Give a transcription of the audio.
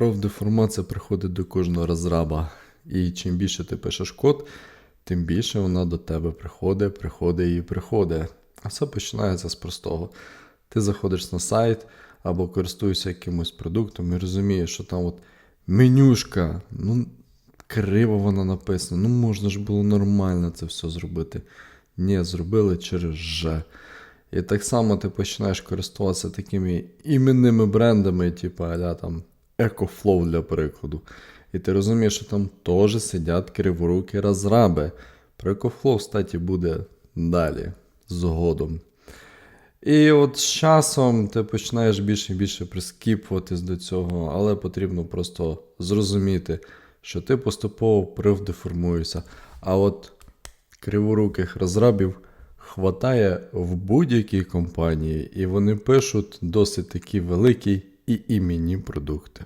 Профдеформація приходить до кожного розраба. І чим більше ти пишеш код, тим більше вона до тебе приходить, приходить і приходить. А все починається з простого. Ти заходиш на сайт або користуєшся якимось продуктом і розумієш, що там от менюшка, ну, криво вона написана, ну можна ж було нормально це все зробити. Ні, зробили через Ж. І так само ти починаєш користуватися такими іменними брендами, типу аля там EcoFlow для прикладу. І ти розумієш, що там теж сидять криворукі розраби. Про EcoFlow, кстати, буде далі, згодом. І от з часом ти починаєш більше і більше прискіпуватись до цього, але потрібно просто зрозуміти, що ти поступово привдеформуєшся. А от криворуких розрабів хватає в будь-якій компанії, і вони пишуть досить такі великі і іменні продукти.